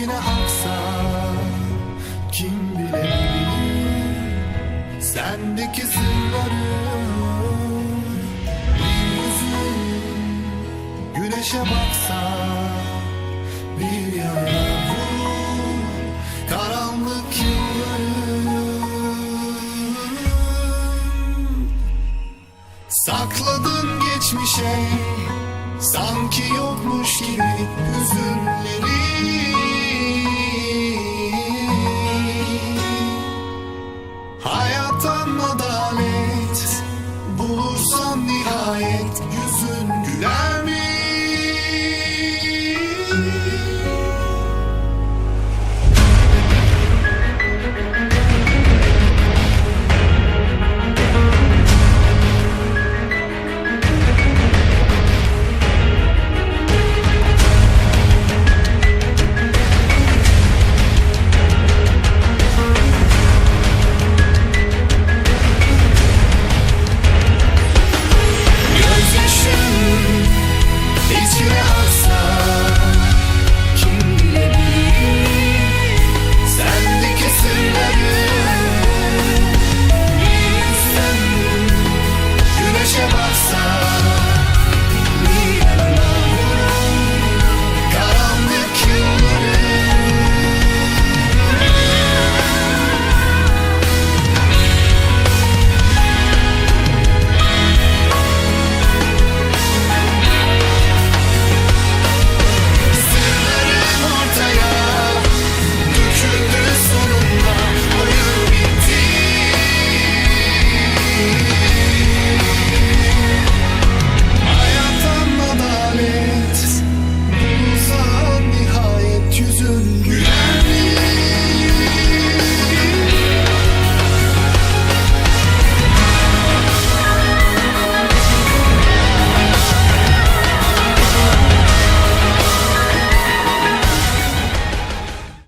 içine aksa kim bilebilir sendeki sırları bir yüzün güneşe baksa bir yana vur karanlık yılların sakladın geçmişe sanki yokmuş gibi üzülme bulursan nihayet yüzün güler mi?